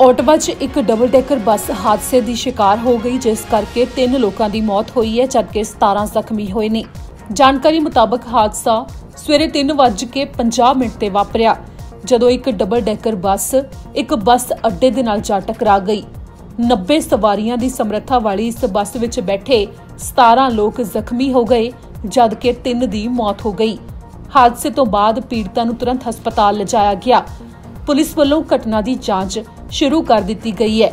Ottawa 'ਚ ਇੱਕ double decker ਬੱਸ ਹਾਦਸੇ ਦੀ ਸ਼ਿਕਾਰ ਹੋ ਗਈ, ਜਿਸ ਕਰਕੇ ਤਿੰਨ ਲੋਕਾਂ ਦੀ ਮੌਤ ਹੋਈ ਹੈ, ਜਦਕਿ 17 ਜ਼ਖਮੀ ਹੋਏ ਨੇ। ਜਾਣਕਾਰੀ ਮੁਤਾਬਕ ਹਾਦਸਾ ਸਵੇਰੇ 3:50 ਮਿੰਟ ਤੇ ਵਾਪਰਿਆ, ਜਦੋਂ ਇੱਕ ਡਬਲ ਡੈਕਰ ਬੱਸ ਇੱਕ ਬੱਸ ਅੱਡੇ ਦੇ ਨਾਲ ਜਾ ਟਕਰਾ ਗਈ। 90 ਸਵਾਰੀਆਂ ਦੀ ਸਮਰੱਥਾ ਵਾਲੀ ਇਸ ਬੱਸ ਵਿੱਚ ਬੈਠੇ 17 ਲੋਕ ਜ਼ਖਮੀ ਹੋ ਗਏ, ਜਦਕਿ 3 ਦੀ ਮੌਤ ਹੋ ਗਈ। ਹਾਦਸੇ ਤੋਂ ਬਾਅਦ ਪੀੜਤਾਂ ਨੂੰ ਤੁਰੰਤ ਹਸਪਤਾਲ ਲਿਜਾਇਆ ਗਿਆ ਪੁਲਿਸ ਵੱਲੋਂ ਘਟਨਾ ਦੀ ਜਾਂਚ ਸ਼ੁਰੂ ਕਰ ਦਿੱਤੀ ਗਈ ਹੈ।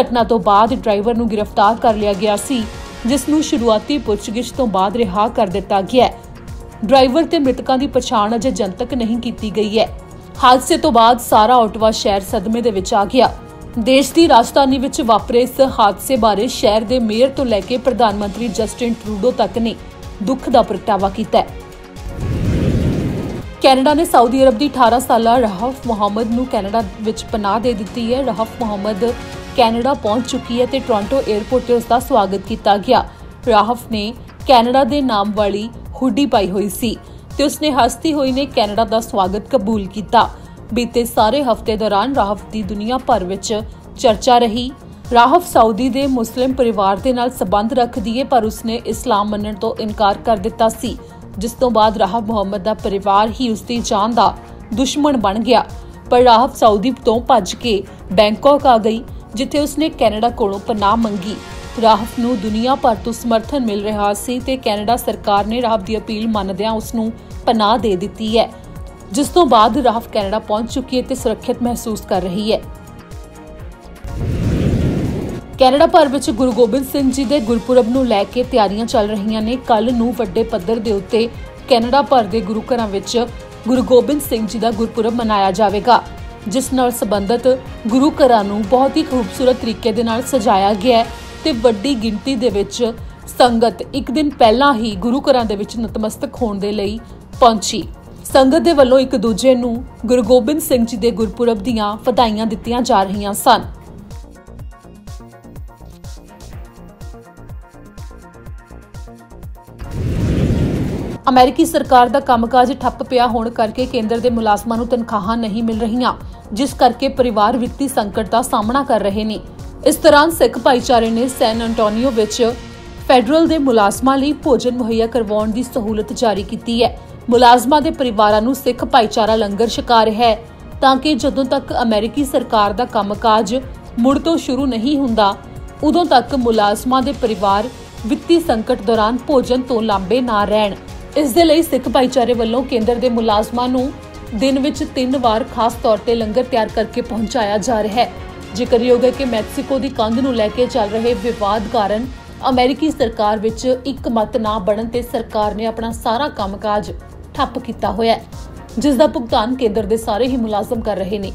ਘਟਨਾ ਤੋਂ ਬਾਅਦ ਡਰਾਈਵਰ ਨੂੰ ਗ੍ਰਿਫਤਾਰ ਕਰ ਲਿਆ ਗਿਆ ਸੀ, ਜਿਸ ਨੂੰ ਸ਼ੁਰੂਆਤੀ ਪੁੱਛਗਿੱਛ ਤੋਂ ਬਾਅਦ ਰਿਹਾ ਕਰ ਦਿੱਤਾ ਗਿਆ ਹੈ। ਡਰਾਈਵਰ ਤੇ ਮ੍ਰਿਤਕਾਂ ਦੀ ਪਛਾਣ ਅਜੇ ਜਨਤਕ ਨਹੀਂ ਕੀਤੀ ਗਈ ਹੈ। ਹਾਦਸੇ ਤੋਂ ਬਾਅਦ ਸਾਰਾ ਓਟਵਾ ਸ਼ਹਿਰ ਸਦਮੇ ਦੇ ਵਿੱਚ ਆ ਗਿਆ। ਦੇਸ਼ ਦੀ ਰਾਜਧਾਨੀ ਵਿੱਚ ਵਾਪਰੇ ਇਸ ਹਾਦਸੇ ਬਾਰੇ ਸ਼ਹਿਰ ਦੇ ਮੇਅਰ ਤੋਂ ਲੈ ਕੇ ਪ੍ਰਧਾਨ ਮੰਤਰੀ ਜਸਟਿਨ ਟਰੂਡੋ ਤੱਕ ਨੇ ਦੁੱਖ ਦਾ ਪ੍ਰਗਟਾਵਾ ਕੀਤਾ ਹੈ। ਕੈਨੇਡਾ ਨੇ ਸਾਊਦੀ ਅਰਬ ਦੀ 18 ਸਾਲਾ ਰਾਹਫ ਮੁਹੰਮਦ ਨੂੰ ਕੈਨੇਡਾ ਵਿੱਚ ਪਨਾਹ ਦੇ ਦਿੱਤੀ ਹੈ। ਰਾਹਫ ਮੁਹੰਮਦ ਕੈਨੇਡਾ ਪਹੁੰਚ ਚੁੱਕੀ ਹੈ ਤੇ ਟੋਰਾਂਟੋ 에ਅਰਪੋਰਟ ਤੇ ਉਸ ਦਾ ਸਵਾਗਤ ਕੀਤਾ ਗਿਆ। ਰਾਹਫ ਨੇ ਕੈਨੇਡਾ ਦੇ ਨਾਮ ਵਾਲੀ ਹੁੱਡੀ ਪਾਈ ਹੋਈ ਸੀ ਤੇ ਉਸਨੇ ਹਸਤੀ ਹੋਈ ਨੇ ਕੈਨੇਡਾ ਦਾ ਸਵਾਗਤ ਕਬੂਲ ਕੀਤਾ। ਬੀਤੇ ਸਾਰੇ ਹਫ਼ਤੇ ਦੌਰਾਨ ਰਾਹਫ ਦੀ ਦੁਨੀਆ ਭਰ ਵਿੱਚ ਚਰਚਾ ਰਹੀ। ਰਾਹਫ ਸਾਊਦੀ ਦੇ ਮੁਸਲਿਮ ਪਰਿਵਾਰ ਦੇ ਨਾਲ ਸਬੰਧ ਰੱਖਦੀ ਹੈ, ਪਰ ਉਸਨੇ ਇਸਲਾਮ ਮੰਨਣ ਤੋਂ ਇਨਕਾਰ ਕਰ ਦਿੱਤਾ ਸੀ। ਜਿਸ ਤੋਂ ਬਾਅਦ ਰਾਹਬ ਮੁਹੰਮਦ ਦਾ ਪਰਿਵਾਰ ਹੀ ਉਸ ਦੀ ਜਾਨ ਦਾ ਦੁਸ਼ਮਣ ਬਣ ਗਿਆ। ਪਰ ਰਾਹਬ ਸਾਊਦੀ ਤੋਂ ਭੱਜ ਕੇ ਬੈਂਕਾਕ ਆ ਗਈ, ਜਿੱਥੇ ਉਸਨੇ ਕੈਨੇਡਾ ਕੋਲੋਂ ਪਨਾਹ ਮੰਗੀ। ਰਾਹਬ ਨੂੰ ਦੁਨੀਆ ਭਰ ਤੋਂ ਸਮਰਥਨ ਮਿਲ ਰਿਹਾ ਸੀ ਤੇ ਕੈਨੇਡਾ ਸਰਕਾਰ ਨੇ ਰਾਹਬ ਦੀ ਅਪੀਲ ਮੰਨਦਿਆਂ ਉਸ ਨੂੰ ਪਨਾਹ ਦੇ ਦਿੱਤੀ ਹੈ, ਜਿਸ ਤੋਂ ਬਾਅਦ ਰਾਹਬ ਕੈਨੇਡਾ ਪਹੁੰਚ ਚੁੱਕੀ ਹੈ ਤੇ ਸੁਰੱਖਿਅਤ ਮਹਿਸੂਸ ਕਰ ਰਹੀ ਹੈ। ਕੈਨੇਡਾ ਭਰ ਵਿੱਚ ਗੁਰੂ ਗੋਬਿੰਦ ਸਿੰਘ ਜੀ ਦੇ ਗੁਰਪੁਰਬ ਨੂੰ ਲੈ ਕੇ ਤਿਆਰੀਆਂ ਚੱਲ ਰਹੀਆਂ ਨੇ। ਕੱਲ ਨੂੰ ਵੱਡੇ ਪੱਧਰ ਦੇ ਉੱਤੇ ਕੈਨੇਡਾ ਭਰ ਦੇ ਗੁਰੂ ਘਰਾਂ ਵਿੱਚ ਗੁਰੂ ਗੋਬਿੰਦ ਸਿੰਘ ਜੀ ਦਾ ਗੁਰਪੁਰਬ ਮਨਾਇਆ ਜਾਵੇਗਾ, ਜਿਸ ਨਾਲ ਸੰਬੰਧਿਤ ਗੁਰੂ ਘਰਾਂ ਨੂੰ ਬਹੁਤ ਹੀ ਖੂਬਸੂਰਤ ਤਰੀਕੇ ਦੇ ਨਾਲ ਸਜਾਇਆ ਗਿਆ ਹੈ ਤੇ ਵੱਡੀ ਗਿਣਤੀ ਦੇ ਵਿੱਚ ਸੰਗਤ ਇੱਕ ਦਿਨ ਪਹਿਲਾਂ ਹੀ ਗੁਰੂ ਘਰਾਂ ਦੇ ਵਿੱਚ ਨਤਮਸਤਕ ਹੋਣ ਦੇ ਲਈ ਪਹੁੰਚੀ। ਸੰਗਤ ਦੇ ਵੱਲੋਂ ਇੱਕ ਦੂਜੇ ਨੂੰ ਗੁਰੂ ਗੋਬਿੰਦ ਸਿੰਘ ਜੀ ਦੇ ਗੁਰਪੁਰਬ ਦੀਆਂ ਵਧਾਈਆਂ ਦਿੱਤੀਆਂ ਜਾ ਰਹੀਆਂ ਸਨ। ਅਮਰੀਕੀ ਸਰਕਾਰ ਦਾ ਕੰਮਕਾਜ ਠੱਪ ਪਿਆ ਹੋਣ ਕਰਕੇ ਕੇਂਦਰ ਦੇ ਮੁਲਾਜ਼ਮਾਂ ਨੂੰ ਤਨਖਾਹਾਂ ਨਹੀਂ ਮਿਲ ਰਹੀਆਂ, ਜਿਸ ਕਰਕੇ ਪਰਿਵਾਰ ਵਿੱਤੀ ਸੰਕਟ ਦਾ ਸਾਹਮਣਾ ਕਰ ਰਹੇ ਨੇ। ਇਸ ਦੌਰਾਨ ਸਿੱਖ ਭਾਈਚਾਰੇ ਨੇ ਸੈਨ ਐਂਟੋਨੀਓ ਵਿੱਚ ਫੈਡਰਲ ਦੇ ਮੁਲਾਜ਼ਮਾਂ ਲਈ ਭੋਜਨ ਮੁਹੱਈਆ ਕਰਵਾਉਣ ਦੀ ਸਹੂਲਤ ਜਾਰੀ ਕੀਤੀ ਹੈ। ਮੁਲਾਜ਼ਮਾਂ ਦੇ ਪਰਿਵਾਰਾਂ ਨੂੰ ਸਿੱਖ ਭਾਈਚਾਰਾ ਲੰਗਰ ਛਕਾ ਰਿਹਾ ਹੈ, ਤਾਂ ਕਿ ਜਦੋਂ ਤੱਕ ਅਮਰੀਕੀ ਸਰਕਾਰ ਦਾ ਕੰਮਕਾਜ ਮੁੜ ਤੋਂ ਸ਼ੁਰੂ ਨਹੀਂ ਹੁੰਦਾ, ਉਦੋਂ ਤੱਕ ਮੁਲਾਜ਼ਮਾਂ ਦੇ ਪਰਿਵਾਰ ਵਿੱਤੀ ਸੰਕਟ ਦੌਰਾਨ ਭੋਜਨ ਤੋਂ ਲਾਂਬੇ ਨਾ ਰਹਿਣ। ਇਸ ਦੇ ਲਈ ਸਿੱਖ ਭਾਈਚਾਰੇ ਵੱਲੋਂ ਕੇਂਦਰ ਦੇ ਮੁਲਾਜ਼ਮਾਂ ਨੂੰ ਦਿਨ ਵਿੱਚ ਤਿੰਨ ਵਾਰ ਖਾਸ ਤੌਰ ਤੇ ਲੰਗਰ ਤਿਆਰ ਕਰਕੇ ਪਹੁੰਚਾਇਆ ਜਾ ਰਿਹਾ ਹੈ। ਜ਼ਿਕਰਯੋਗ ਹੈ ਕਿ ਮੈਕਸੀਕੋ ਦੀ ਕੰਧ ਨੂੰ ਲੈ ਕੇ ਚੱਲ ਰਹੇ ਵਿਵਾਦ ਕਾਰਨ ਅਮਰੀਕੀ ਸਰਕਾਰ ਵਿੱਚ ਇੱਕ ਮਤ ਨਾ ਬਣਨ ਤੇ ਸਰਕਾਰ ਨੇ ਆਪਣਾ ਸਾਰਾ ਕੰਮਕਾਜ ਠੱਪ ਕੀਤਾ ਹੋਇਆ ਹੈ, ਜਿਸ ਦਾ ਭੁਗਤਾਨ ਕੇਂਦਰ ਦੇ ਸਾਰੇ ਹੀ ਮੁਲਾਜ਼ਮ ਕਰ ਰਹੇ ਨੇ।